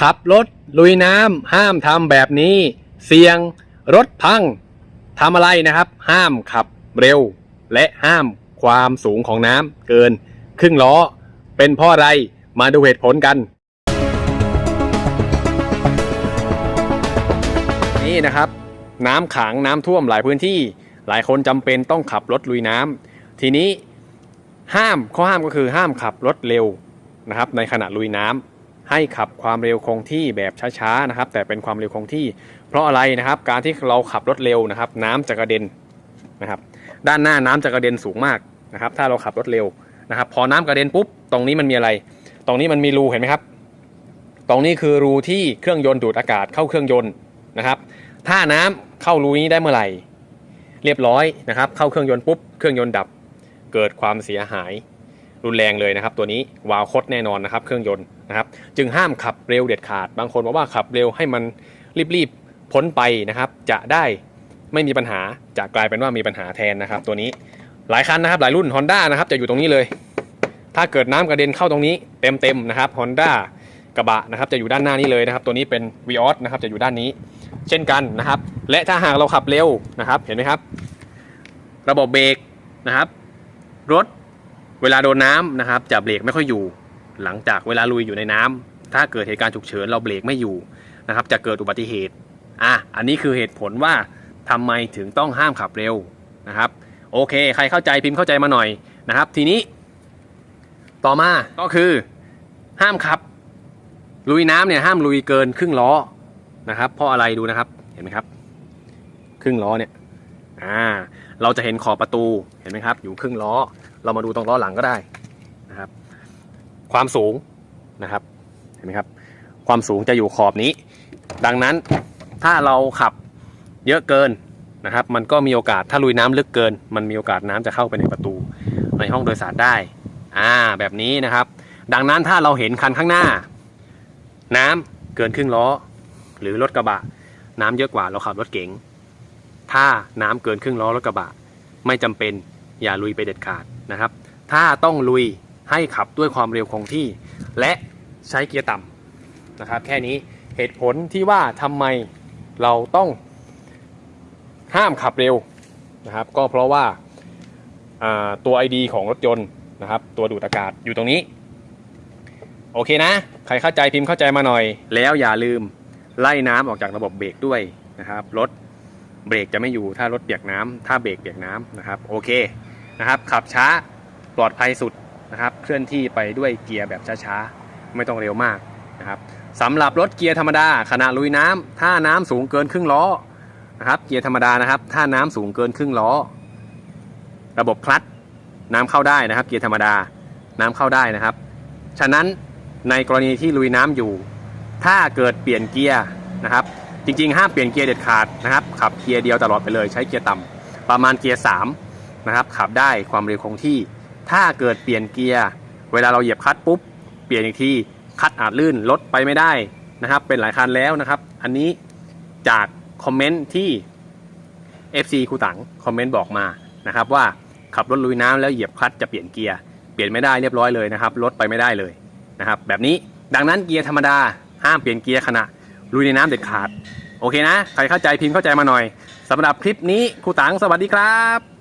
ขับรถลุยน้ำห้ามทำแบบนี้ เสี่ยงรถพังทำอะไรนะครับ ห้ามขับเร็ว และห้ามความสูงของน้ำเกิน ครึ่งล้อ เป็นเพราะอะไรมาดูเหตุผลกัน นี่นะครับ น้ำขังน้ำท่วมหลายพื้นที่ หลายคนจำเป็นต้องขับรถลุยน้ำทีนี้ห้ามข้อห้ามก็คือห้ามขับรถเร็วนะครับ ในขณะลุยน้ำ ให้ขับความเร็วคงที่แบบช้าๆนะครับ แต่เป็นความเร็วคงที่ เพราะอะไรนะครับ การที่เราขับรถเร็วนะครับ น้ำจะกระเด็นนะครับ ด้านหน้าน้ำจะกระเด็นสูงมากนะครับ ถ้าเราขับรถเร็วนะครับ พอน้ำกระเด็นปุ๊บตรงนี้มันมีอะไร ตรงนี้มันมีรูเห็นไหมครับ ตรงนี้คือรูที่เครื่องยนต์ดูดอากาศเข้าเครื่องยนต์นะครับ ถ้าน้ำเข้ารูนี้ได้เมื่อไหร่ เรียบร้อยนะครับ เข้าเครื่องยนต์ปุ๊บเครื่องยนต์ดับเกิดความเสียหายรุนแรงเลยนะครับ ตัวนี้วาวคดแน่นอนนะครับ เครื่องยนต์ นะครับจึงห้ามขับเร็วเด็ดขาด บางคนบอกว่าขับเร็วให้มันรีบๆพ้นไปนะครับจะได้ไม่มีปัญหาจะกลายเป็นว่ามีปัญหาแทนนะครับ ตัวนี้หลายคันนะครับหลายรุ่น Honda นะครับจะอยู่ตรงนี้เลย ถ้าเกิดน้ำกระเด็นเข้าตรงนี้เต็มๆนะครับ Honda กระบะนะครับจะอยู่ด้านหน้านี้เลยนะครับ ตัวนี้เป็น v ีออสนะครับจะอยู่ด้านนี้ เช่นกันนะครับ และถ้าหากเราขับเร็วนะครับเห็นไหมครับ ระบบเบรกนะครับ รถเวลาโดนน้ำนะครับจะเบรกไม่ค่อยอยู่ หลังจากเวลาลุยอยู่ในน้ำถ้าเกิดเหตุการณ์ฉุกเฉินเราเบรกไม่อยู่นะครับ จะเกิดอุบัติเหตุอะอันนี้คือเหตุผลว่าทำไมถึงต้องห้ามขับเร็วนะครับโอเค ใครเข้าใจพิมพ์เข้าใจมาหน่อยนะครับ ทีนี้ ต่อมาก็คือ ห้ามขับ ลุยน้ำเนี่ยห้ามลุยเกินครึ่งล้อนะครับ เพราะอะไรดูนะครับเห็นไหมครับ ครึ่งล้อเนี่ยอ่าเราจะเห็นขอบประตูเห็นไหมครับ อยู่ครึ่งล้อ เรามาดูตรงล้อหลังก็ได้ ความสูงนะครับเห็นไหมครับ ความสูงจะอยู่ขอบนี้ ดังนั้นถ้าเราขับเยอะเกินนะครับ มันก็มีโอกาสถ้าลุยน้ำลึกเกิน มันมีโอกาสน้ำจะเข้าไปในประตูในห้องโดยสารได้อ่าแบบนี้นะครับ ดังนั้นถ้าเราเห็นคันข้างหน้า น้ำเกินครึ่งล้อ หรือรถกระบะ น้ำเยอะกว่าเราขับรถเก๋งถ้าน้ำเกินครึ่งล้อรถกระบะ ไม่จำเป็นอย่าลุยไปเด็ดขาดนะครับ ถ้าต้องลุย ให้ขับด้วยความเร็วคงที่ และใช้เกียร์ต่ำนะครับ แค่นี้เหตุผลที่ว่าทำไมเราต้องห้ามขับเร็วนะครับ ก็เพราะว่าาตัว ID ของรถยนต์นะครับ ตัวดูดอากาศอยู่ตรงนี้ โอเคนะ ใครเข้าใจพิมพ์เข้าใจมาหน่อย แล้วอย่าลืมไล่น้ำออกจากระบบเบรกด้วยนะครับรถเบรกจะไม่อยู่ถ้ารถเปียกน้ำถ้าเบรกเปียกน้ำนะครับ โอเคนะครับ ขับช้าปลอดภัยสุด นะครับเคลื่อนที่ไปด้วยเกียร์แบบช้าๆ ไม่ต้องเร็วมากนะครับสำหรับรถเกียร์ธรรมดาขณะลุยน้ำถ้าน้ำสูงเกินครึ่งล้อนะครับเกียร์ธรรมดานะครับ ถ้าน้ำสูงเกินครึ่งล้อ ระบบคลัตช์น้ำเข้าได้นะครับ เกียร์ธรรมดาน้ำเข้าได้นะครับ ฉะนั้นในกรณีที่ลุยน้ำอยู่ ถ้าเกิดเปลี่ยนเกียร์นะครับ จริงๆห้ามเปลี่ยนเกียร์เด็ดขาดนะครับขับเกียร์เดียวตลอดไปเลยใช้เกียร์ต่ำประมาณเกียร์3นะครับขับได้ความเร็วคงที่ ถ้าเกิดเปลี่ยนเกียร์ เวลาเราเหยียบคัตปุ๊บ เปลี่ยนอีกทีคัตอาจลื่นรถไปไม่ได้นะครับ เป็นหลายคันแล้วนะครับ อันนี้จากคอมเมนต์ที่ FC ครูตังคอมเมนต์บอกมานะครับว่าขับรถลุยน้ำแล้วเหยียบคลัตช์จะเปลี่ยนเกียร์เปลี่ยนไม่ได้เรียบร้อยเลยนะครับรถไปไม่ได้เลยนะครับแบบนี้ดังนั้นเกียร์ธรรมดาห้ามเปลี่ยนเกียร์ขณะลุยในน้ำเด็ดขาด โอเคนะ ใครเข้าใจพิมพ์เข้าใจมาหน่อยสำหรับคลิปนี้ครูตังสวัสดีครับ